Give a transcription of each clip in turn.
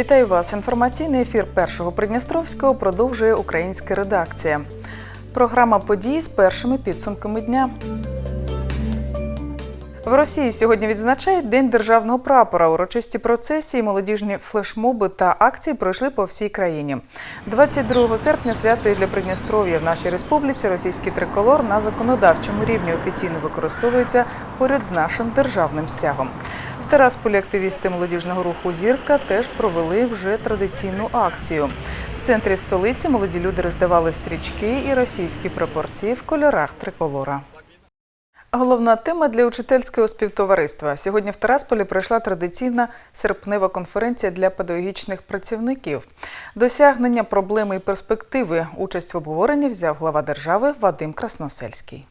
Вітаю вас. Інформаційний ефір першого Придністровського продовжує українська редакція. Програма подій з першими підсумками дня. В Росії сьогодні відзначають День державного прапора. Урочисті процесії, молодіжні флешмоби та акції пройшли по всій країні. 22 серпня свято і для Придністров'я в нашій республіці російський триколор на законодавчому рівні офіційно використовується поряд з нашим державним стягом. Терасполі активісти молодіжного руху Зірка теж провели вже традиційну акцію. В центрі столиці молоді люди роздавали стрічки і російські прапорці в кольорах триколора. Головна тема для учительського співтовариства. Сьогодні в Тарасполі пройшла традиційна серпнева конференція для педагогічних працівників. Досягнення проблеми і перспективи. Участь в обговоренні взяв глава держави Вадим Красносельський.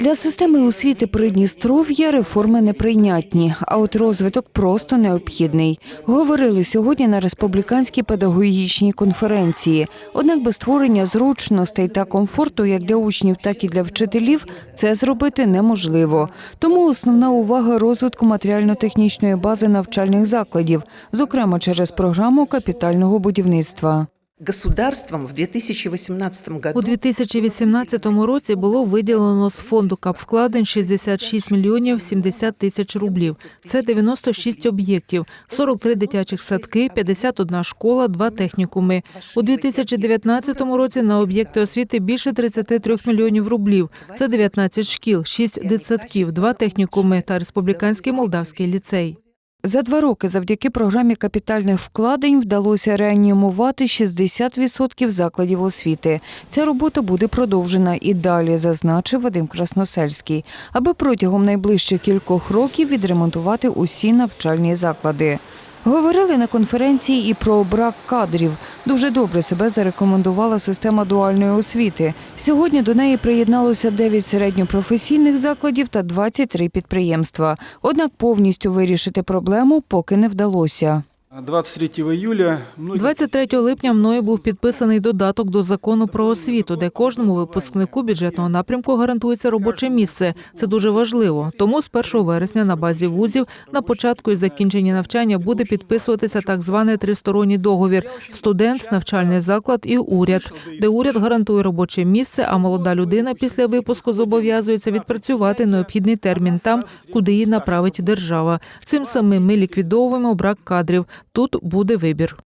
Для системи освіти Придністров'я реформи неприйнятні, а от розвиток просто необхідний. Говорили сьогодні на республіканській педагогічній конференції. Однак без створення зручностей та комфорту як для учнів, так і для вчителів це зробити неможливо. Тому основна увага розвитку матеріально-технічної бази навчальних закладів, зокрема через програму капітального будівництва. Государством в 2018 году У 2018 році було виділено з фонду капвкладень 66 мільйонів 70 тисяч рублів. Це 96 об'єктів, 43 дитячих садки, 51 школа, 2 технікуми. У 2019 році на об'єкти освіти більше 33 мільйонів рублів. Це 19 шкіл, 6 дитсадків, 2 технікуми та республіканський молдавський ліцей. За два роки завдяки програмі капітальних вкладень вдалося реанімувати 60% закладів освіти. Ця робота буде продовжена і далі, зазначив Вадим Красносельський, аби протягом найближчих кількох років відремонтувати усі навчальні заклади. Говорили на конференції і про брак кадрів. Дуже добре себе зарекомендувала система дуальної освіти. Сьогодні до неї приєдналося 9 середньопрофесійних закладів та 23 підприємства. Однак повністю вирішити проблему поки не вдалося. 23 июля многие 23 липня мною був підписаний додаток до закону про освіту, де кожному випускнику бюджетного напрямку гарантується робоче місце. Це дуже важливо. Тому з 1 вересня на базі вузів на початку і закінченні навчання буде підписуватися так званий тристоронній договір: студент, навчальний заклад і уряд, де уряд гарантує робоче місце, а молода людина після випуску зобов'язується відпрацювати необхідний термін там, куди її направить держава. Цим самим ми ліквідовуємо брак кадрів. Тут буде вибір.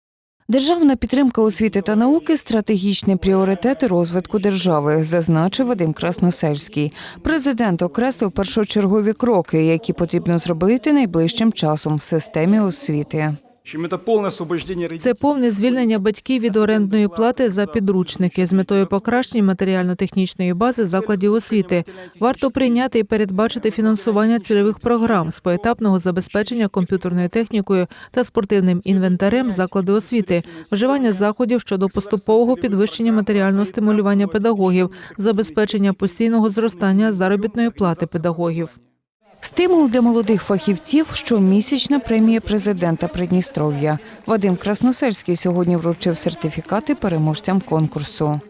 Державна підтримка освіти та науки стратегічні пріоритети розвитку держави, зазначив Вадим Красносельський. Президент окреслив першочергові кроки, які потрібно зробити найближчим часом в системі освіти. Це повне звільнення батьків від орендної плати за підручники з метою покращення матеріально-технічної бази закладів освіти. Варто прийняти і передбачити фінансування цільових програм з поетапного забезпечення комп'ютерною технікою та спортивним інвентарем заклади освіти, вживання заходів щодо поступового підвищення матеріального стимулювання педагогів, забезпечення постійного зростання заробітної плати педагогів. Стимул для молодих фахівців щомісячна премія президента Придністров'я. Вадим Красносельський сьогодні вручив сертифікати переможцям конкурсу.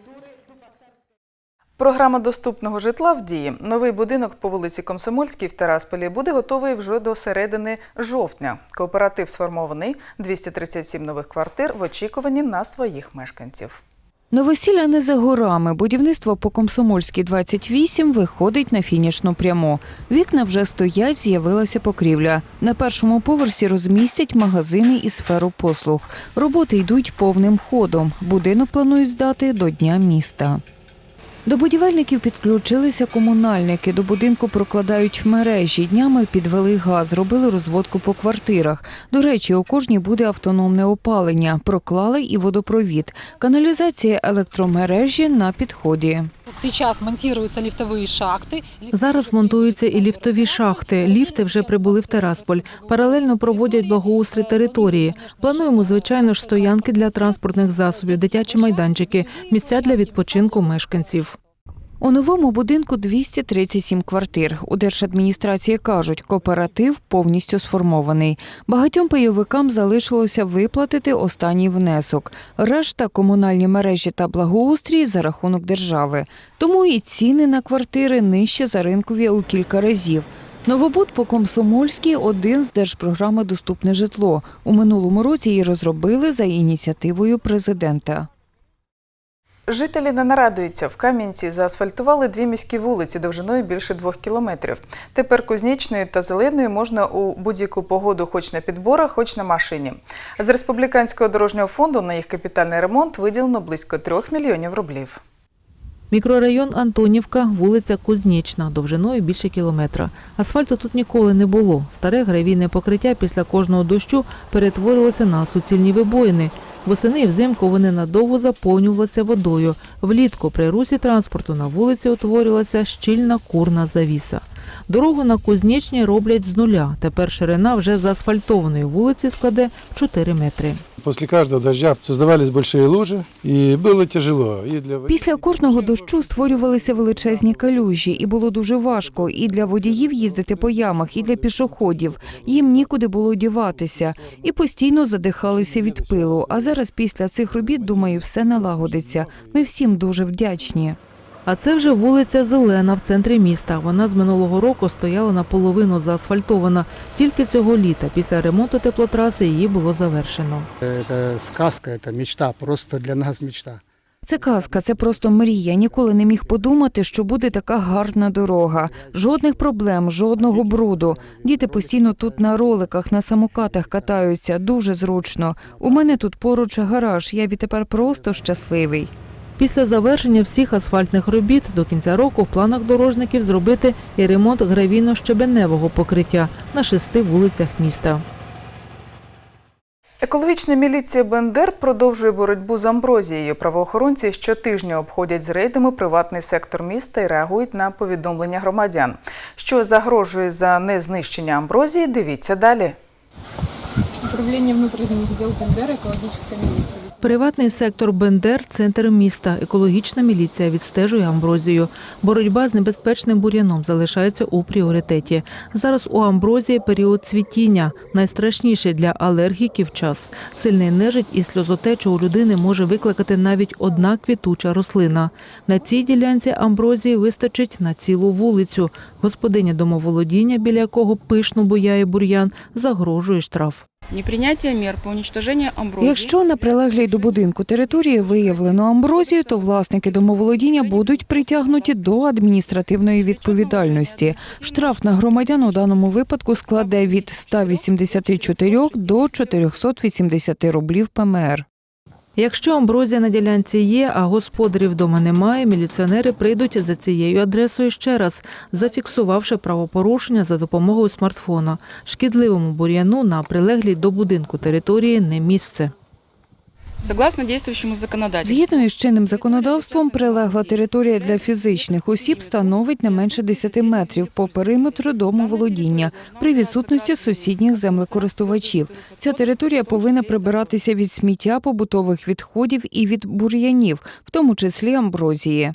Програма доступного житла в дії. Новий будинок по вулиці Комсомольській в Тарасполі буде готовий вже до середини жовтня. Кооператив сформований 237 нових квартир в очікуванні на своїх мешканців. Новосілля не за горами. Будівництво по Комсомольській 28 виходить на фінішну пряму. Вікна вже стоять, з'явилася покрівля. На першому поверсі розмістять магазини і сферу послуг. Роботи йдуть повним ходом. Будинок планують здати до Дня міста. До будівельників підключилися комунальники. До будинку прокладають мережі. Днями підвели газ, робили розводку по квартирах. До речі, у кожній буде автономне опалення. Проклали і водопровід. Каналізація електромережі на підході. Сейчас монтируются ліфтові шахти. Зараз монтуються і ліфтові шахти. Ліфти вже прибули в Терасполь. Паралельно проводять благоустрій території. Плануємо, звичайно ж, стоянки для транспортних засобів, дитячі майданчики, місця для відпочинку мешканців. У новому будинку 237 квартир. У держадміністрації кажуть, кооператив повністю сформований. Багатьом пайовикам залишилося виплатити останній внесок. Решта комунальні мережі та благоустрій за рахунок держави. Тому і ціни на квартири нижче за ринкові у кілька разів. Новобуд по Комсомольській один з держпрограми Доступне житло. У минулому році її розробили за ініціативою президента. Жителі не нарадуються. В Кам'янці заасфальтували дві міські вулиці довжиною більше двох кілометрів. Тепер кузнічною та зеленою можна у будь-яку погоду, хоч на підборах, хоч на машині. З республіканського дорожнього фонду на їх капітальний ремонт виділено близько трьох мільйонів рублів. Мікрорайон Антонівка, вулиця Кузнічна, довжиною більше кілометра. Асфальту тут ніколи не було. Старе гравійне покриття після кожного дощу перетворилося на суцільні вибоїни. Восени і взимку вони надовго заповнювалися водою. Влітку при русі транспорту на вулиці утворилася щільна курна завіса. Дорогу на Кузнічній роблять з нуля. Тепер ширина вже заасфальтованої вулиці складе 4 метри. После каждого дождя создавались большие лужи, и было тяжело. И для Після кожного дощу створювалися величезні калюжі, і було дуже важко і для водіїв їздити по ямах, і для пішоходів. Їм нікуди було діватися, і постійно задихалися від пилу. А зараз після цих робіт, думаю, все налагодиться. Ми всім дуже вдячні. А це вже вулиця Зелена в центрі міста. Вона з минулого року стояла наполовину заасфальтована. Тільки цього літа, після ремонту теплотраси, її було завершено. Это сказка, это мечта, просто для нас мечта. Це казка, це просто мрія. Ніколи не міг подумати, що буде така гарна дорога. Жодних проблем, жодного бруду. Діти постійно тут на роликах, на самокатах катаються. Дуже зручно. У мене тут поруч гараж. Я відтепер просто щасливий. Після завершення всіх асфальтних робіт до кінця року в планах дорожників зробити і ремонт гравійно-щебеневого покриття на шести вулицях міста. Екологічна міліція Бендер продовжує боротьбу з амброзією. Правоохоронці щотижня обходять з рейдами приватний сектор міста і реагують на повідомлення громадян. Що загрожує за незнищення амброзії, дивіться далі. Управление внутренних дел Бендера, экологическая милиция. Приватний сектор Бендер центр міста. Екологічна міліція відстежує амброзію. Боротьба з небезпечним бур'яном залишається у пріоритеті. Зараз у амброзії період цвітіння. Найстрашніший для алергіків час. Сильний нежить і сльозотечу у людини може викликати навіть одна квітуча рослина. На цій ділянці амброзії вистачить на цілу вулицю. Господиня домоволодіння, біля якого пишно буяє бур'ян, загрожує штраф. Непринятие мер по уничтожению амброзии. Якщо на прилеглій до будинку території виявлено амброзію, то власники домоволодіння будуть притягнуті до адміністративної відповідальності. Штраф на громадян у даному випадку складе від 184 до 480 рублів ПМР. Якщо амброзія на ділянці є, а господарів вдома немає, міліціонери прийдуть за цією адресою ще раз, зафіксувавши правопорушення за допомогою смартфона. Шкідливому бур'яну на прилеглій до будинку території не місце. Согласно действующему законодательству. Згідно із чинним законодавством, прилегла територія для фізичних осіб становить не менше 10 метрів по периметру домоволодіння при відсутності сусідніх землекористувачів. Ця територія повинна прибиратися від сміття, побутових відходів і від бур'янів, в тому числі амброзії.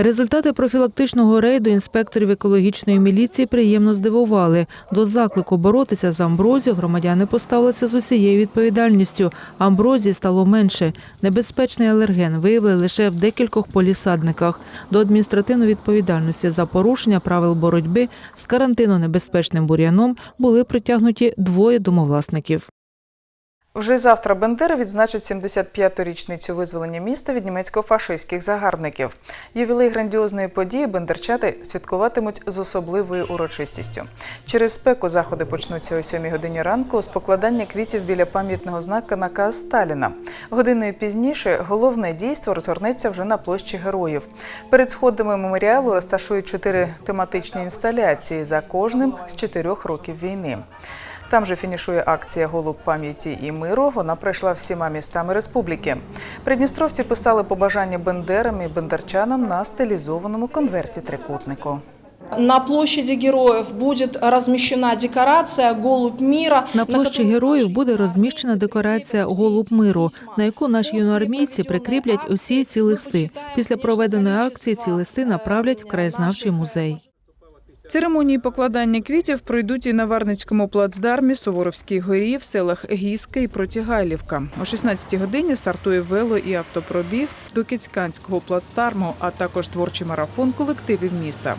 Результати профілактичного рейду інспекторів екологічної міліції приємно здивували. До заклику боротися з амброзією громадяни поставилися з усією відповідальністю. Амброзії стало менше. Небезпечний алерген виявили лише в декількох полісадниках. До адміністративної відповідальності за порушення правил боротьби з карантину небезпечним бур'яном були притягнуті двоє домовласників. Вже завтра Бендера відзначить 75-ту річницю визволення міста від німецько-фашистських загарбників. Ювілей грандіозної події бендерчати святкуватимуть з особливою урочистістю. Через спеку заходи почнуться о 7 годині ранку з покладання квітів біля пам'ятного знака наказ Сталіна. Годиною пізніше головне дійство розгорнеться вже на площі героїв. Перед сходами меморіалу розташують чотири тематичні інсталяції за кожним з чотирьох років війни. Там же фінішує акція Голуб пам'яті і миру. Вона пройшла всіма містами республіки. Придністровці писали побажання бендерам і бендерчанам на стилізованому конверті трикутнику. На площади героев будет размещена декорация «Голубь мира». На площі героїв буде розміщена декорація Голуб миру, на яку наші юноармійці прикріплять усі ці листи. Після проведеної акції ці листи направлять в краєзнавчий музей. Церемонії покладання квітів пройдуть і на Варницькому плацдармі, Суворовській горі, в селах Гіска і Протягайлівка. О 16-й годині стартує вело і автопробіг до Кицьканського плацдарму, а також творчий марафон колективів міста.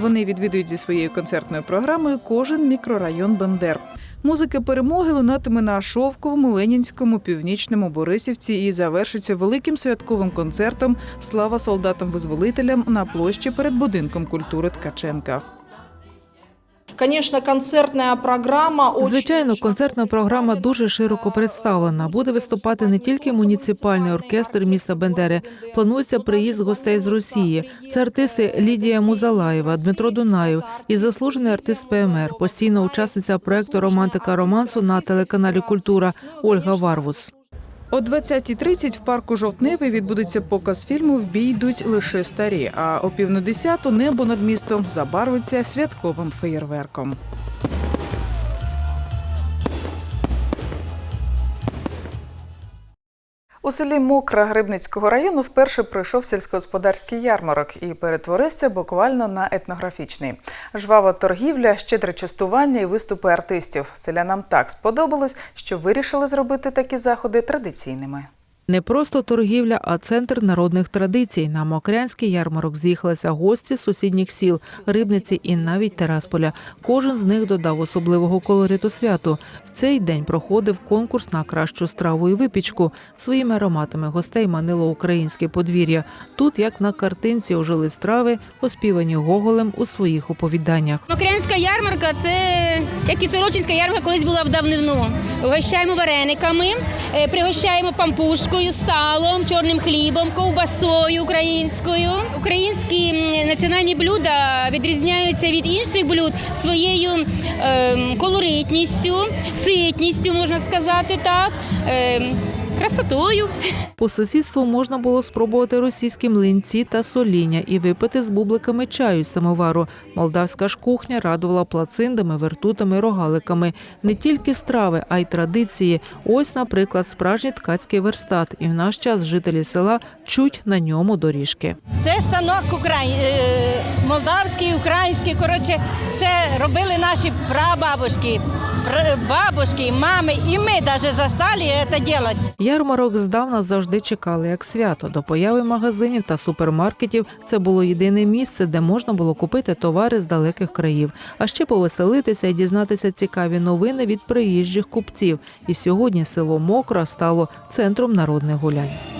Вони відвідують зі своєю концертною програмою кожен мікрорайон Бендер. Музика перемоги лунатиме на Шовковому, Ленінському, Північному, Борисівці і завершиться великим святковим концертом Слава солдатам-визволителям на площі перед будинком культури Ткаченка. Конечно, концертная программа. Звичайно, концертна програма дуже широко представлена. Буде виступати не тільки муніципальний оркестр міста Бендери. Планується приїзд гостей з Росії. Це артисти Лідія Музалаєва, Дмитро Дунаєв і заслужений артист ПМР, постійна учасниця проекту Романтика романсу на телеканалі Культура Ольга Варвус. О 20.30 в парку Жовтневий відбудеться показ фільму В бій йдуть лише старі. А о пів на десяту небо над містом забарвиться святковим феєрверком. У селі Мокра Грибницького району вперше пройшов сільськогосподарський ярмарок і перетворився буквально на етнографічний. Жвава торгівля, щедре частування і виступи артистів. Селянам так сподобалось, що вирішили зробити такі заходи традиційними. Не просто торгівля, а центр народних традицій. На Мокрянський ярмарок з'їхалися гості з сусідніх сіл, Рибниці і навіть Терасполя. Кожен з них додав особливого колориту святу. В цей день проходив конкурс на кращу страву і випічку. Своїми ароматами гостей манило українське подвір'я. Тут, як на картинці, ожили страви, оспівані Гоголем у своїх оповіданнях. Мокрянська ярмарка це як і Сорочинська ярмарка колись була в давнину. Угощаємо варениками, е, пригощаємо пампушкою, салом, чорним хлібом, ковбасою українською. Українські національні блюда відрізняються від інших блюд своєю е, колоритністю, ситністю, можна сказати так, ем, красотою. По сусідству можна було спробувати російські млинці та соління і випити з бубликами чаю з самовару. Молдавська ж кухня радувала плациндами, вертутами, рогаликами. Не тільки страви, а й традиції. Ось, наприклад, справжній ткацький верстат. І в наш час жителі села чуть на ньому доріжки. Це станок украї... е, молдавський, український. Коротше, це робили наші прабабушки, пр- бабушки, мами, і ми навіть застали це робити. Ярмарок здавна завжди чекали як свято. До появи магазинів та супермаркетів це було єдине місце, де можна було купити товари з далеких країв, а ще повеселитися і дізнатися цікаві новини від приїжджих купців. І сьогодні село Мокра стало центром народних гулянь.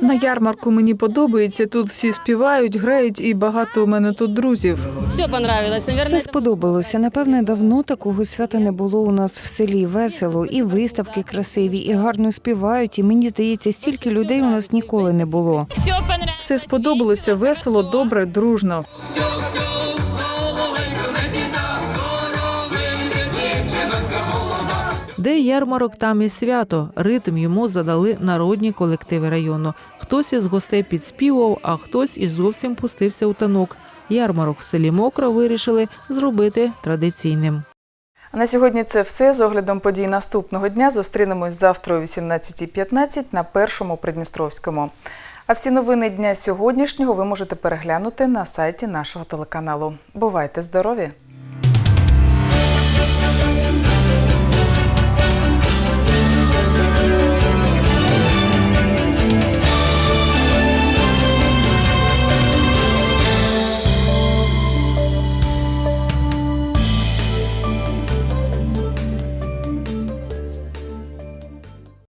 На ярмарку мені подобається. Тут всі співають, грають, і багато у мене тут друзів. Все понравилось. Все сподобалося. Напевне, давно такого свята не було у нас в селі. Весело, і виставки красиві, і гарно співають. І мені здається, стільки людей у нас ніколи не було. Все понравилось. Все сподобалося весело, добре, дружно. Де ярмарок, там і свято. Ритм йому задали народні колективи району. Хтось із гостей підспівував, а хтось і зовсім пустився у танок. Ярмарок в селі Мокра вирішили зробити традиційним. На сьогодні це все. З оглядом подій наступного дня зустрінемось завтра о 18.15 на першому Придністровському. А всі новини дня сьогоднішнього ви можете переглянути на сайті нашого телеканалу. Бувайте здорові!